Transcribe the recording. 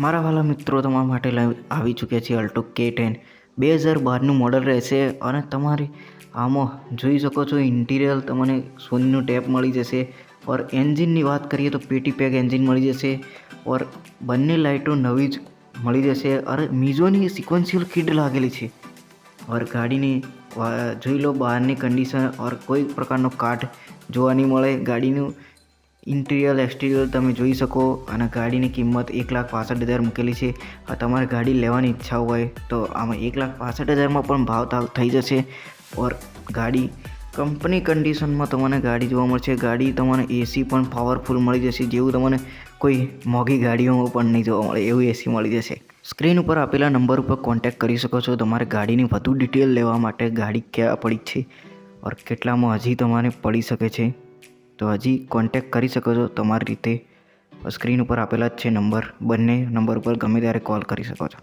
મારા વાલા મિત્રો તમારા માટે આવી ચૂક્યા છે અલ્ટો કે ટેન બે હજાર બારનું મોડલ રહેશે અને તમારી આમાં જોઈ શકો છો ઇન્ટિરિયર તમને સોનીનું ટેપ મળી જશે. ઓર એન્જિનની વાત કરીએ તો પેટી પેક એન્જિન મળી જશે. ઓર બંને લાઇટો નવી જ મળી જશે. અરે, મીઝોની સિક્વન્સિયલ કિટ લાગેલી છે. ઓર ગાડીની જોઈ લો બહારની કન્ડિશન ઓર કોઈ પ્રકારનો કાટ જોવા નહીં મળે. ગાડીનું ઇન્ટિરિયર એક્સટિરિયર તમે જોઈ શકો. અને ગાડીની કિંમત એક લાખ પાસઠ હજાર મૂકેલી છે. તમારે ગાડી લેવાની ઈચ્છા હોય તો આમાં એક લાખ પાસઠ હજારમાં પણ ભાવ થઈ જશે. ઓર ગાડી કંપની કન્ડિશનમાં તમને ગાડી જોવા મળશે. ગાડી તમને એસી પણ પાવરફુલ મળી જશે. જેવું તમને કોઈ મોંઘી ગાડીઓમાં પણ નહીં જોવા મળે, એવું એસી મળી જશે. સ્ક્રીન ઉપર આપેલા નંબર ઉપર કોન્ટેક્ટ કરી શકો છો. તમારે ગાડીની વધુ ડિટેલ લેવા માટે ગાડી ક્યાં પડી છે? ઓર કેટલામાં હજી તમારે પડી શકે છે? તો હજી કોન્ટેક્ટ કરી શકો છો. તમારી રીતે સ્ક્રીન ઉપર આપેલા જ છે નંબર બંને નંબર ઉપર ગમે ત્યારે કોલ કરી શકો છો.